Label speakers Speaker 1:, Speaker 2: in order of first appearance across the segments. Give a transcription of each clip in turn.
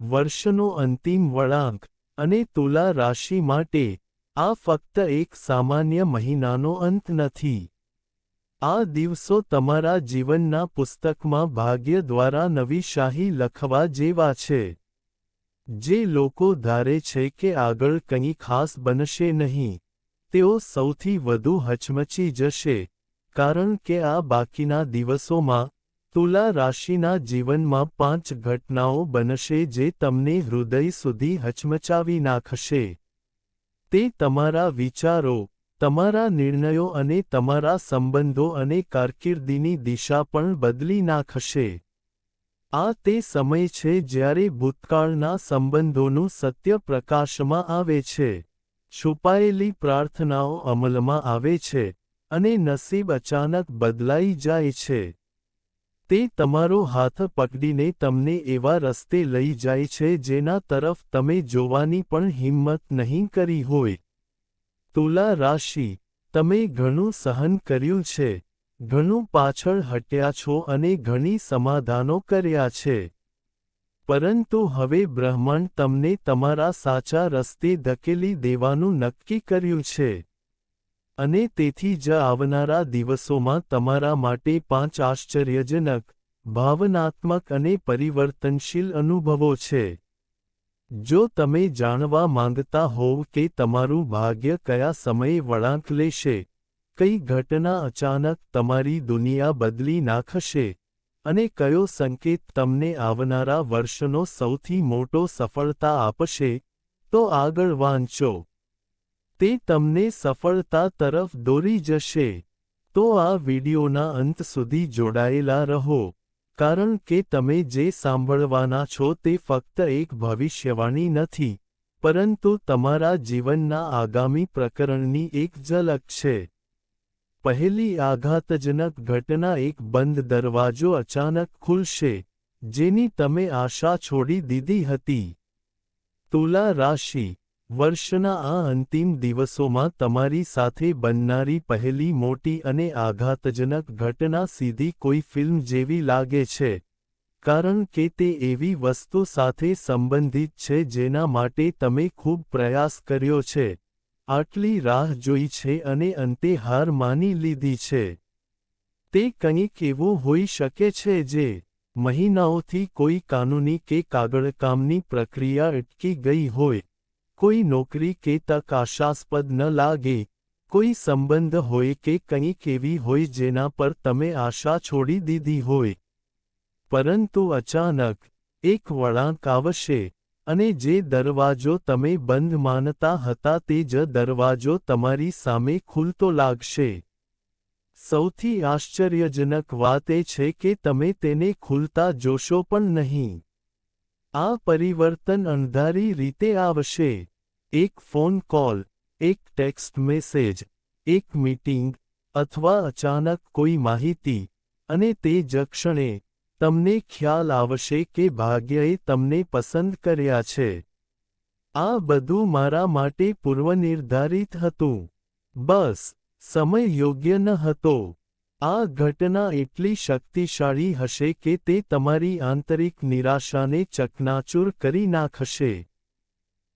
Speaker 1: વર્ષનો અંતિમ વળાંક અને તુલા રાશિ માટે આ ફક્ત એક સામાન્ય મહિનાનો અંત નથી. આ દિવસો તમારા જીવનના પુસ્તકમાં ભાગ્ય દ્વારા નવી શાહી લખવા જેવા છે. જે લોકો ધારે છે કે આગળ કંઈ ખાસ બનશે નહીં. તેઓ સૌથી વધુ હચમચી જશે, કારણ કે આ બાકીના દિવસોમાં તુલા રાશિના જીવનમાં પાંચ ઘટનાઓ બનશે જે તમને હૃદય સુધી હચમચાવી નાખશે. તે તમારા વિચારો, તમારા નિર્ણયો અને તમારા સંબંધો અને કારકિર્દીની દિશા પણ બદલી નાખશે. આ તે સમય છે જ્યારે ભૂતકાળના સંબંધોનું સત્ય પ્રકાશમાં આવે છે. છુપાયેલી પ્રાર્થનાઓ અમલમાં આવે છે અને નસીબ અચાનક બદલાઈ જાય છે. તે તમારો હાથ પકડીને તમને એવા રસ્તે લઈ જાય છે જેના તરફ તમે જોવાની પણ હિંમત નહીં કરી હોય. તુલા રાશિ, તમે ઘણું સહન કર્યું છે, ઘણું પાછળ હટ્યા છો અને ઘણી સમાધાનો કર્યા છે. પરંતુ હવે બ્રહ્માંડ તમને તમારા સાચા રસ્તે ધકેલી દેવાનું નક્કી કર્યું છે. અને તેથી જ આવનારા દિવસોમાં તમારા માટે પાંચ આશ્ચર્યજનક, ભાવનાત્મક અને પરિવર્તનશીલ અનુભવો છે. જો તમે જાણવા માંગતા હોવ કે તમારું ભાગ્ય કયા સમયે વળાંક લેશે, કઈ ઘટના અચાનક તમારી દુનિયા બદલી નાખશે, અને કયો સંકેત તમને આવનારા વર્ષનો સૌથી મોટો સફળતા આપશે, તો આગળ વાંચો. તે તમને સફળતા તરફ દોરી જશે. તો આ વિડિયોના અંત સુધી જોડાયેલા રહો. કારણ કે તમે જે સાંભળવાના છો તે ફક્ત એક ભવિષ્યવાણી નથી, પરંતુ તમારા જીવનના આગામી પ્રકરણની એક ઝલક છે. પહેલી આઘાતજનક ઘટના એક બંધ દરવાજો અચાનક ખુલશે, જેની તમે આશા છોડી દીધી હતી. તુલા રાશિ વર્ષના આ અંતિમ દિવસોમાં તમારી સાથે બનનારી પહેલી મોટી અને આઘાતજનક ઘટના સીધી કોઈ ફિલ્મ જેવી લાગે છે, કારણ કે તે એવી વસ્તુ સાથે સંબંધિત છે જેના માટે તમે ખૂબ પ્રયાસ કર્યો છે, આટલી રાહ જોઈ છે અને અંતે હાર માની લીધી છે. તે કંઈક એવું હોઈ શકે છે જે મહિનાઓથી કોઈ કાનૂની કે કાગળકામની પ્રક્રિયા અટકી ગઈ હોય કોઈ નોકરી કે તક આશાસ્પદ ન લાગે કોઈ સંબંધ હોય કે કંઈક એવી હોય જેના પર તમે આશા છોડી દીધી હોય પરંતુ અચાનક એક વળાંક આવશે અને જે દરવાજો તમે બંધ માનતા હતા તે જ દરવાજો તમારી સામે ખુલતો લાગશે સૌથી આશ્ચર્યજનક વાત એ છે કે તમે તેને ખુલતા જોશો પણ નહીં આ પરિવર્તન અણધારી રીતે આવશે. એક ફોન કોલ, એક ટેક્સ્ટ મેસેજ, એક મીટિંગ અથવા અચાનક કોઈ માહિતી અને તે જ ક્ષણે તમને ખ્યાલ આવશે કે ભાગ્યએ તમને પસંદ કર્યા છે. આ બધું મારા માટે પૂર્વનિર્ધારિત હતું. બસ, સમય યોગ્ય ન હતો. આ ઘટના એટલી શક્તિશાળી હશે કે તે તમારી આંતરિક નિરાશાને ચકનાચૂર કરી નાખશે.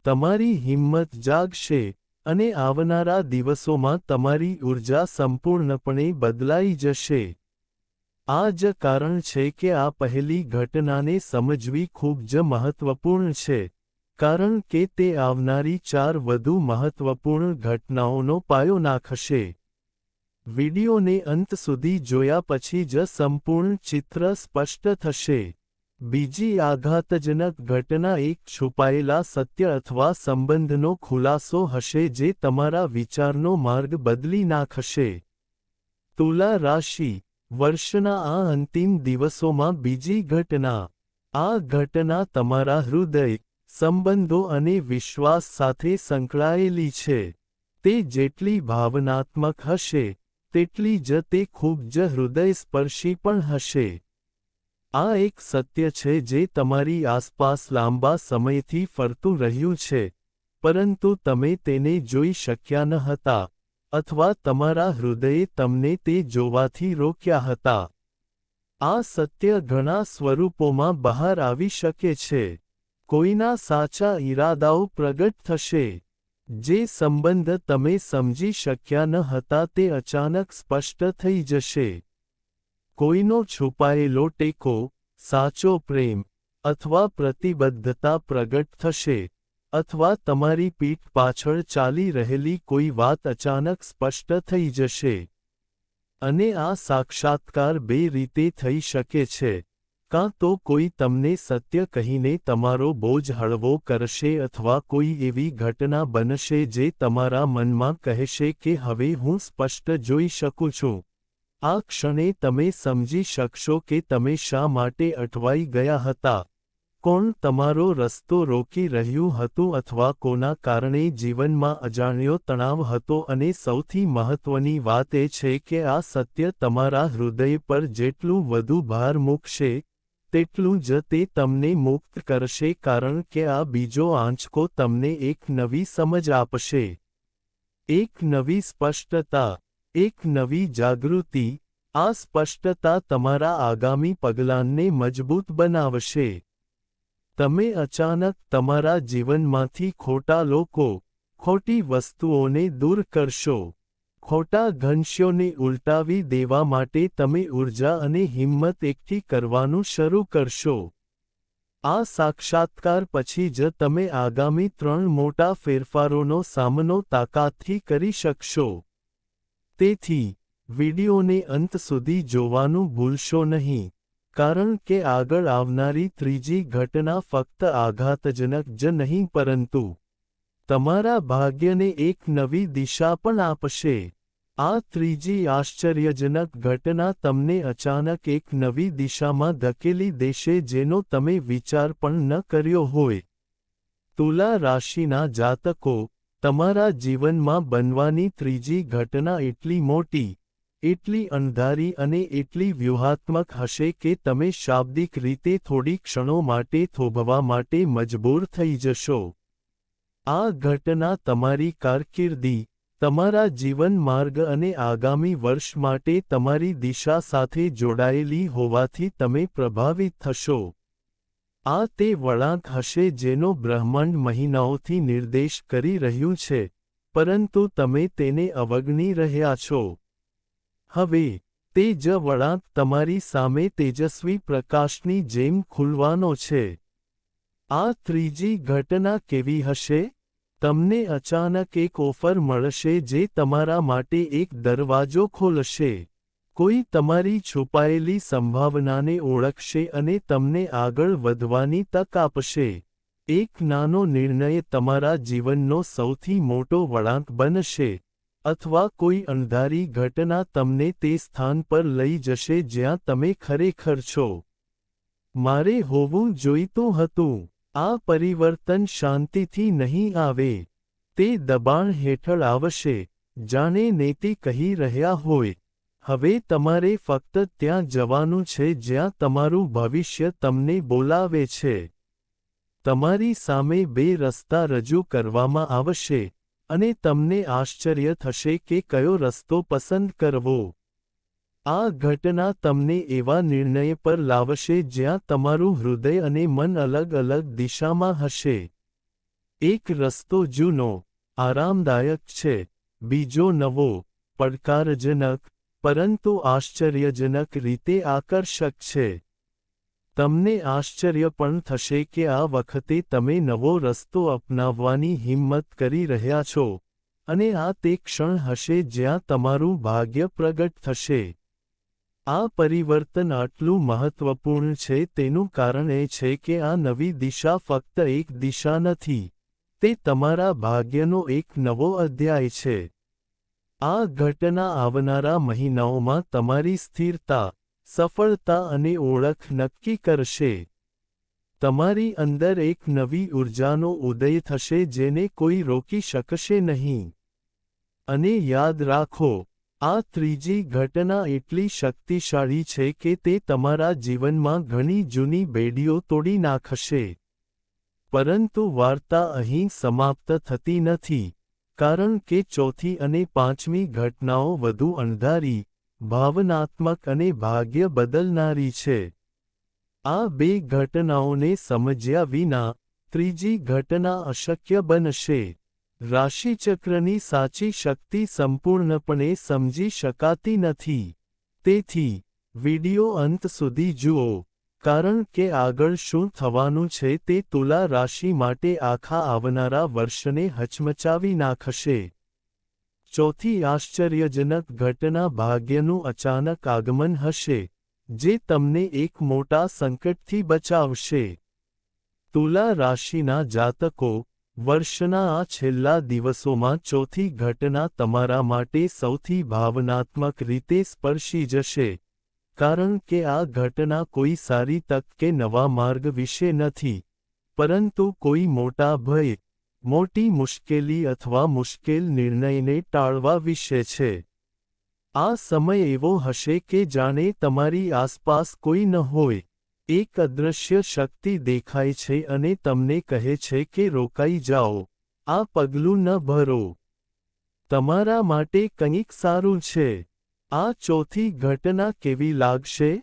Speaker 1: તમારી હિંમત જાગશે અને આવનારા દિવસોમાં તમારી ઊર્જા સંપૂર્ણપણે બદલાઈ જશે. આ જ કારણ છે કે આ પહેલી ઘટનાને સમજવી ખૂબ જ મહત્વપૂર્ણ છે, કારણ કે તે આવનારી ચાર વધુ મહત્વપૂર્ણ ઘટનાઓનો પાયો નાખશે. વિડિયોને અંત સુધી જોયા પછી જ સંપૂર્ણ ચિત્ર સ્પષ્ટ થશે. બીજી આઘાતજનક ઘટના એક છુપાયેલા સત્ય અથવા સંબંધનો ખુલાસો હશે જે તમારા વિચારનો માર્ગ બદલી નાખશે. તુલા રાશિ. વર્ષના આ અંતિમ દિવસોમાં બીજી ઘટના. આ ઘટના તમારા હૃદય, સંબંધો અને વિશ્વાસ સાથે સંકળાયેલી છે. તે જેટલી ભાવનાત્મક હશે તેટલી જ તે ખૂબ જ હૃદયસ્પર્શી પણ હશે. આ એક સત્ય છે જે તમારી આસપાસ લાંબા સમયથી ફરતું રહ્યું છે, પરંતુ તમે તેને જોઈ શક્યા ન હતા, અથવા તમારા હૃદયે તમને તે જોવાથી રોક્યા હતા. આ સત્ય ઘણા સ્વરૂપોમાં બહાર આવી શકે છે. કોઈના સાચા ઈરાદાઓ પ્રગટ થશે. જે સંબંધ તમે સમજી શક્યા ન હતા તે અચાનક સ્પષ્ટ થઈ જશે. કોઈનો છુપાયેલો ટેકો, સાચો પ્રેમ, અથવા પ્રતિબદ્ધતા પ્રગટ થશે, અથવા તમારી પીઠ પાછળ ચાલી રહેલી કોઈ વાત અચાનક સ્પષ્ટ થઈ જશે. અને આ સાક્ષાત્કાર બે રીતે થઈ શકે છે. કાં તો કોઈ તમને સત્ય કહીને તમારો બોજ હળવો કરશે અથવા કોઈ એવી ઘટના બનશે જે તમારા મનમાં કહેશે કે હવે હું સ્પષ્ટ જોઈ શકું છું. આ ક્ષણે તમે સમજી શકશો કે તમે શા માટે અટવાઈ ગયા હતા. કોણ તમારો રસ્તો રોકી રહ્યું હતું અથવા કોના કારણે જીવનમાં અજાણ્યો તણાવ હતો અને સૌથી મહત્વની વાત એ છે કે આ સત્ય તમારા હૃદય પર જેટલું વધુ ભાર મૂકશે તેટલું જ તે તમને મુક્ત કરશે કારણ કે આ બીજો આંચકો તમને એક નવી સમજ આપશે. એક નવી સ્પષ્ટતા, એક નવી જાગૃતિ, આ સ્પષ્ટતા તમારા આગામી પગલાંને મજબૂત બનાવશે. તમે અચાનક તમારા જીવનમાંથી ખોટા લોકો, ખોટી વસ્તુઓને દૂર કરશો. ખોટા ઘનશ્યોને ઉલટાવી દેવા માટે તમે ઊર્જા અને હિંમત એકઠી કરવાનું શરૂ કરશો. આ સાક્ષાત્કાર પછી જ તમે આગામી ત્રણ મોટા ફેરફારોનો સામનો તાકાતથી કરી શકશો. તેથી, વિડિયોને અંત સુધી જોવાનું ભૂલશો નહીં, કારણ કે આગળ આવનારી ત્રીજી ઘટના ફક્ત આઘાતજનક જ નહીં, પરંતુ તમારા ભાગ્યને એક નવી દિશા પણ આપશે. આ ત્રીજી આશ્ચર્યજનક ઘટના તમને અચાનક એક નવી દિશામાં ધકેલી દેશે જેનો તમે વિચાર પણ ન કર્યો હોય. તુલા રાશિના જાતકો, તમારા જીવનમાં બનવાની ત્રીજી ઘટના એટલી મોટી, એટલી અંધારી અને એટલી વ્યૂહાત્મક હશે કે તમે શાબ્દિક રીતે થોડી ક્ષણો માટે થોભવા માટે મજબૂર થઈ જશો. આ ઘટના તમારી કારકિર્દી, તમારા જીવન માર્ગ અને આગામી વર્ષ માટે તમારી દિશા સાથે જોડાયેલી હોવાથી તમે પ્રભાવિત થશો. આ તે વળાંક હશે જેનો બ્રહ્માંડ મહિનાઓથી નિર્દેશ કરી રહ્યું છે, પરંતુ તમે તેને અવગણી રહ્યા છો. હવે, તે જ વળાંક તમારી સામે તેજસ્વી પ્રકાશની જેમ ખુલવાનો છે. આ ત્રીજી ઘટના કેવી હશે? તમને અચાનક એક ઓફર મળશે જે તમારા માટે એક દરવાજો ખોલશે. કોઈ તમારી છુપાયેલી સંભાવનાને ઓળખશે અને તમને આગળ વધવાની તક આપશે. એક નાનો નિર્ણય તમારા જીવનનો સૌથી મોટો વળાંક બનશે. અથવા કોઈ અણધારી ઘટના તમને તે સ્થાન પર લઈ જશે જ્યાં તમે ખરેખર છો. મારે હોવું જોઈતું હતું. આ પરિવર્તન શાંતિથી નહીં આવે. તે દબાણ હેઠળ આવશે, જાણે નેતિ કહી રહ્યા હોય. હવે તમારે ફક્ત ત્યાં જવાનું છે જ્યાં તમારું ભવિષ્ય તમને બોલાવે છે. તમારી સામે બે રસ્તા રજૂ કરવામાં આવશે, અને તમને આશ્ચર્ય થશે કે કયો રસ્તો પસંદ કરવો. આ ઘટના તમને એવા નિર્ણય પર લાવશે જ્યાં તમારું હૃદય અને મન અલગ અલગ દિશામાં હશે. એક રસ્તો જૂનો, આરામદાયક છે, બીજો નવો, પડકારજનક, પરંતુ આશ્ચર્યજનક રીતે આકર્ષક છે. તમને આશ્ચર્ય પણ થશે કે આ વખતે તમે નવો રસ્તો અપનાવવાની હિંમત કરી રહ્યા છો, અને આ તે ક્ષણ હશે જ્યાં તમારું ભાગ્ય પ્રગટ થશે. આ પરિવર્તન આટલું મહત્વપૂર્ણ છે તેનું કારણ એ છે કે આ નવી દિશા ફક્ત એક દિશા નથી, તે તમારા ભાગ્યનો એક નવો અધ્યાય છે. આ ઘટના આવનારા મહિનાઓમાં તમારી સ્થિરતા, સફળતા અને ઓળખ નક્કી કરશે. તમારી અંદર એક નવી ઊર્જાનો ઉદય થશે જેને કોઈ રોકી શકશે નહીં. અને યાદ રાખો આ ત્રીજી ઘટના એટલી શક્તિશાળી છે કે તે તમારા જીવનમાં ઘણી જૂની બેડીઓ તોડી નાખશે. પરંતુ વાર્તા અહીં સમાપ્ત થતી નથી, કારણ કે ચોથી અને પાંચમી ઘટનાઓ વધુ અણધારી, ભાવનાત્મક અને ભાગ્ય બદલનારી છે. આ બે ઘટનાઓને સમજ્યા વિના ત્રીજી ઘટના અશક્ય બનશે. રાશિચક્રની સાચી શક્તિ સંપૂર્ણપણે સમજી શકાતી નથી. તેથી, વિડિયો અંત સુધી જુઓ, કારણ કે આગળ શું થવાનું છે તે તુલા રાશિ માટે આખા આવનારા વર્ષને હચમચાવી નાખશે. ચોથી આશ્ચર્યજનક ઘટના ભાગ્યનું અચાનક આગમન હશે, જે તમને એક મોટા સંકટથી બચાવશે. તુલા રાશિના જાતકો વર્ષના આ છેલ્લા દિવસોમાં ચોથી ઘટના તમારા માટે સૌથી ભાવનાત્મક રીતે સ્પર્શી જશે, કારણ કે આ ઘટના કોઈ સારી તક કે નવા માર્ગ વિશે નથી, પરંતુ કોઈ મોટા ભય, મોટી મુશ્કેલી અથવા મુશ્કેલ નિર્ણયને ટાળવા વિશે છે. આ સમય એવો હશે કે જાણે તમારી આસપાસ કોઈ ન હોય. એક અદૃશ્ય શક્તિ દેખાય છે અને તમને કહે છે કે રોકાઈ જાઓ. આ પગલું ન ભરો. તમારા માટે કંઈક સારું છે. આ ચોથી ઘટના કેવી લાગશે?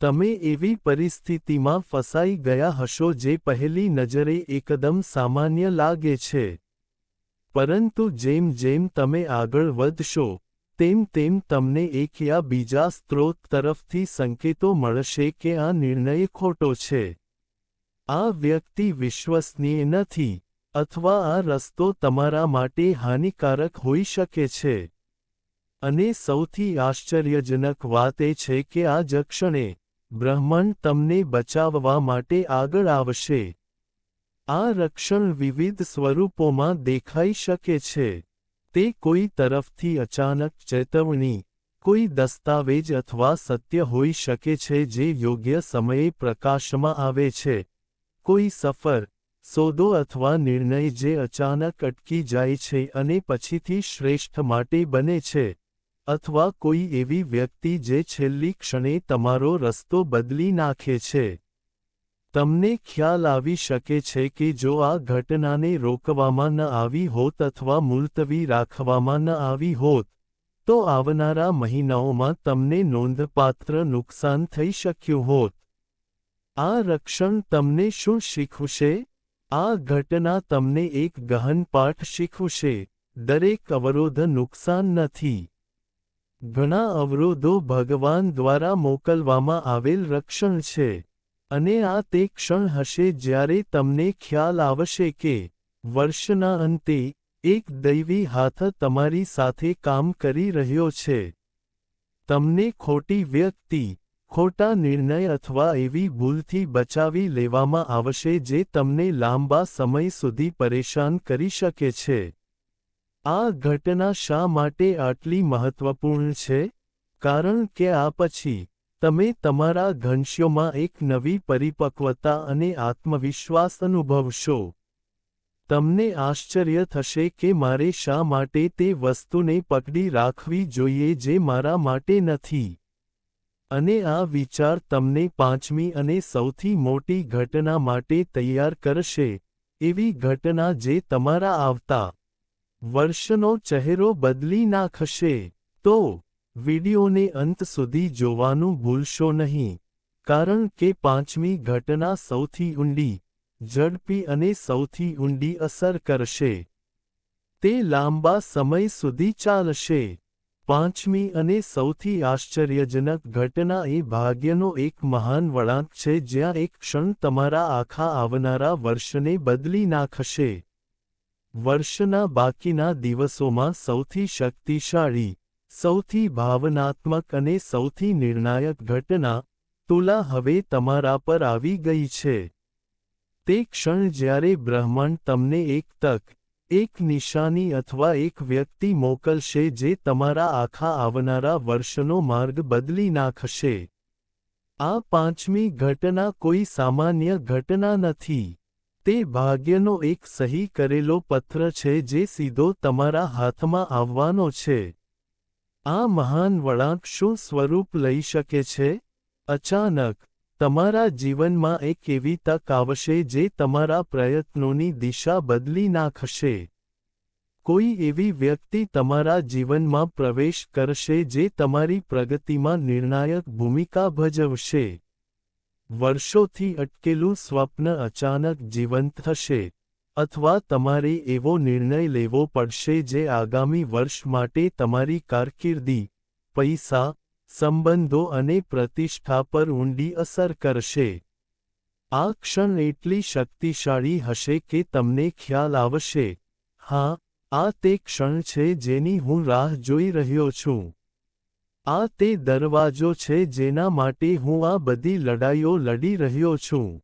Speaker 1: તમે એવી પરિસ્થિતિમાં ફસાઈ ગયા હશો જે પહેલી નજરે એકદમ સામાન્ય લાગે છે. પરંતુ જેમ જેમ તમે આગળ વધશો તેમ તેમ તમને એક યા બીજા સ્ત્રોત તરફથી સંકેતો મળશે કે આ નિર્ણય ખોટો છે. આ વ્યક્તિ વિશ્વસનીય નથી, અથવા આ રસ્તો તમારા માટે હાનિકારક હોઈ શકે છે. અને સૌથી આશ્ચર્યજનક વાત એ છે કે આ જ ક્ષણે બ્રહ્માંડ તમને બચાવવા માટે આગળ આવશે. આ રક્ષણ વિવિધ સ્વરૂપોમાં દેખાઈ શકે છે. તે કોઈ તરફથી અચાનક ચેતવણી, કોઈ દસ્તાવેજ અથવા સત્ય હોઈ શકે છે જે યોગ્ય સમયે પ્રકાશમાં આવે છે. કોઈ સફર, સોદો અથવા નિર્ણય જે અચાનક અટકી જાય છે અને પછીથી શ્રેષ્ઠ માટે બને છે, અથવા કોઈ એવી વ્યક્તિ જે છેલ્લી ક્ષણે તમારો રસ્તો બદલી નાખે છે. તમને ખ્યાલ આવી શકે છે કે જો આ ઘટનાને રોકવામાં ન આવી હોત અથવા મુલતવી રાખવામાં ન આવી હોત, તો આવનારા મહિનાઓમાં તમને નોંધપાત્ર નુકસાન થઈ શક્યું હોત. આ રક્ષણ તમને શું શીખવશે? આ ઘટના તમને એક ગહન પાઠ શીખવશે. દરેક અવરોધ નુકસાન નથી. ઘણા અવરોધો ભગવાન દ્વારા મોકલવામાં આવેલ રક્ષણ છે. અને આ તે ક્ષણ હશે જ્યારે તમને ખ્યાલ આવશે કે વર્ષના અંતે એક દૈવી હાથ તમારી સાથે કામ કરી રહ્યો છે. તમને ખોટી વ્યક્તિ, ખોટા નિર્ણય અથવા એવી ભૂલથી બચાવી લેવામાં આવશે જે તમને લાંબા સમય સુધી પરેશાન કરી શકે છે. આ ઘટના શા માટે આટલી મહત્વપૂર્ણ છે? કારણ કે આ પછી તમે તમારા ઘનશ્યોમાં એક નવી પરિપક્વતા અને આત્મવિશ્વાસ અનુભવશો. તમને આશ્ચર્ય થશે કે મારે શા માટે તે વસ્તુને પકડી રાખવી જોઈએ જે મારા માટે નથી. અને આ વિચાર તમને પાંચમી અને સૌથી મોટી ઘટના માટે તૈયાર કરશે, એવી ઘટના જે તમારા આવતા વર્ષનો ચહેરો બદલી નાખશે. તો વિડિયોને અંત સુધી જોવાનું ભૂલશો નહીં, કારણ કે પાંચમી ઘટના સૌથી ઊંડી, ઝડપી અને સૌથી ઊંડી અસર કરશે. તે લાંબા સમય સુધી ચાલશે. પાંચમી અને સૌથી આશ્ચર્યજનક ઘટના એ ભાગ્યનો એક મહાન વળાંક છે જ્યાં એક ક્ષણ તમારા આખા આવનારા વર્ષને બદલી નાખશે. વર્ષના બાકીના દિવસોમાં સૌથી શક્તિશાળી સૌથી ભાવનાત્મક અને સૌથી નિર્ણાયક ઘટના તુલા હવે તમારા પર આવી ગઈ છે. તે ક્ષણ જ્યારે બ્રહ્માંડ તમને એક તક, એક નિશાની અથવા એક વ્યક્તિ મોકલશે જે તમારા આખા આવનારા વર્ષનો માર્ગ બદલી નાખશે. આ પાંચમી ઘટના કોઈ સામાન્ય ઘટના નથી. તે ભાગ્યનો એક સહી કરેલો પત્ર છે જે સીધો તમારા હાથમાં આવવાનો છે. આ મહાન વળાંક શું સ્વરૂપ લઈ શકે છે? અચાનક, તમારા જીવનમાં એક એવી તક આવશે જે તમારા પ્રયત્નોની દિશા બદલી નાખશે. કોઈ એવી વ્યક્તિ તમારા જીવનમાં પ્રવેશ કરશે જે તમારી પ્રગતિમાં નિર્ણાયક ભૂમિકા ભજવશે. વર્ષોથી અટકેલું સ્વપ્ન અચાનક જીવંત થશે. અથવા તમારે એવો નિર્ણય લેવો પડશે જે આગામી વર્ષ માટે તમારી કારકિર્દી, પૈસા, સંબંધો અને પ્રતિષ્ઠા પર ઊંડી અસર કરશે. આ ક્ષણ એટલી શક્તિશાળી હશે કે તમને ખ્યાલ આવશે. હા, આ તે ક્ષણ છે જેની હું રાહ જોઈ રહ્યો છું. આ તે દરવાજો છે જેના માટે હું આ બધી લડાઈઓ લડી રહ્યો છું.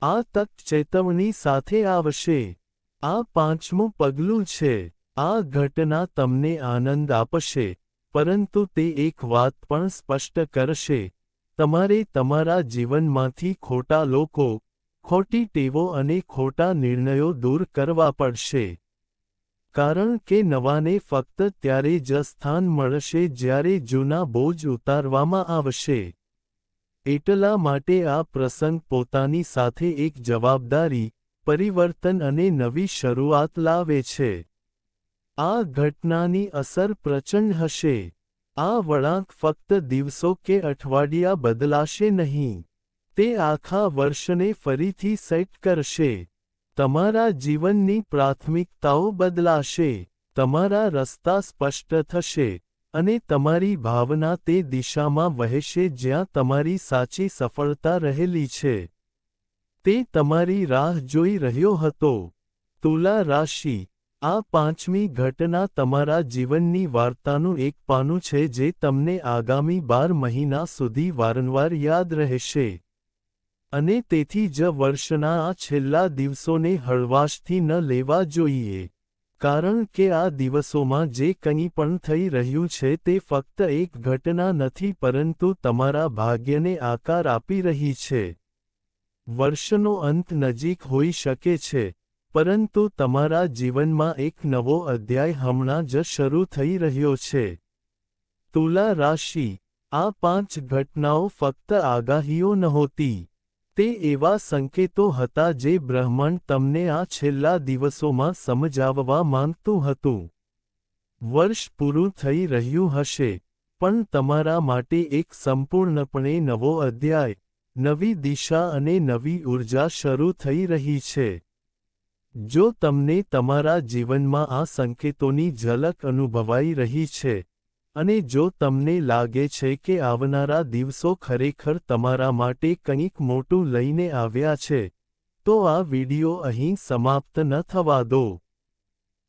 Speaker 1: આ તક ચેતવણી સાથે આવશે. આ પાંચમું પગલું છે. આ ઘટના તમને આનંદ આપશે. પરંતુ તે એક વાત પણ સ્પષ્ટ કરશે. તમારે તમારા જીવનમાંથી ખોટા લોકો, ખોટી ટેવો અને ખોટા નિર્ણયો દૂર કરવા પડશે. કારણ કે નવાને ફક્ત ત્યારે જ સ્થાન મળશે જ્યારે જૂના બોજ ઉતારવામાં આવશે. એટલા માટે આ પ્રસંગ પોતાની સાથે એક જવાબદારી, પરિવર્તન અને નવી શરૂઆત લાવે છે. આ ઘટનાની અસર પ્રચંડ હશે. આ વળાંક ફક્ત દિવસો કે અઠવાડિયા બદલાશે નહીં. તે આખા વર્ષને ફરીથી સેટ કરશે. તમારા જીવનની પ્રાથમિકતાઓ બદલાશે. તમારા રસ્તા સ્પષ્ટ થશે. અને તમારી ભાવના તે દિશામાં વહેશે જ્યાં તમારી સાચી સફળતા રહેલી છે. તે તમારી રાહ જોઈ રહ્યો હતો. તુલા રાશિ, આ પાંચમી ઘટના તમારા જીવનની વાર્તાનું એક પાનું છે જે તમને આગામી બાર મહિના સુધી વારંવાર યાદ રહેશે. અને તેથી જ વર્ષના આ છેલ્લા દિવસોને હળવાશથી ન લેવા જોઈએ. કારણ કે આ દિવસોમાં જે કંઈ પણ થઈ રહ્યું છે તે ફક્ત એક ઘટના નથી પરંતુ તમારા ભાગ્યને આકાર આપી રહી છે. વર્ષનો અંત નજીક હોઈ શકે છે, પરંતુ તમારા જીવનમાં એક નવો અધ્યાય હમણાં જ શરૂ થઈ રહ્યો છે. તુલા રાશિ, આ પાંચ ઘટનાઓ ફક્ત આગાહીઓ નહોતી. તે એવા સંકેતો હતા જે બ્રહ્માંડ તમને આ છેલ્લા દિવસોમાં સમજાવવા માંગતું હતું. વર્ષ પૂરું થઈ રહ્યું હશે, પણ તમારા માટે એક સંપૂર્ણપણે નવો અધ્યાય, નવી દિશા અને નવી ઊર્જા શરૂ થઈ રહી છે. જો તમને તમારા જીવનમાં આ સંકેતોની ઝલક અનુભવાઈ રહી છે અને જો તમને લાગે છે કે આવનારા દિવસો ખરેખર તમારા માટે કંઈક મોટું લઈને આવ્યા છે, તો આ વિડિયો અહીં સમાપ્ત ન થવા દો.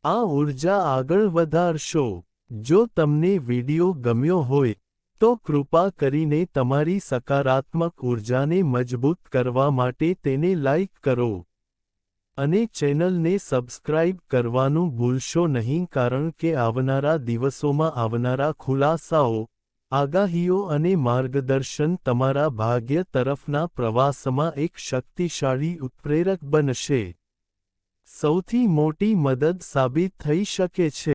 Speaker 1: આ ઊર્જા આગળ વધારશો. જો તમને વિડિયો ગમ્યો હોય, તો કૃપા કરીને તમારી સકારાત્મક ઊર્જાને મજબૂત કરવા માટે તેને લાઇક કરો. અને ચેનલને સબસ્ક્રાઇબ કરવાનું ભૂલશો નહીં કારણ કે આવનારા દિવસોમાં આવનારા ખુલાસાઓ, આગાહીઓ અને માર્ગદર્શન તમારા ભાગ્ય તરફના પ્રવાસમાં એક શક્તિશાળી ઉત્પ્રેરક બનશે. સૌથી મોટી મદદ સાબિત થઈ શકે છે.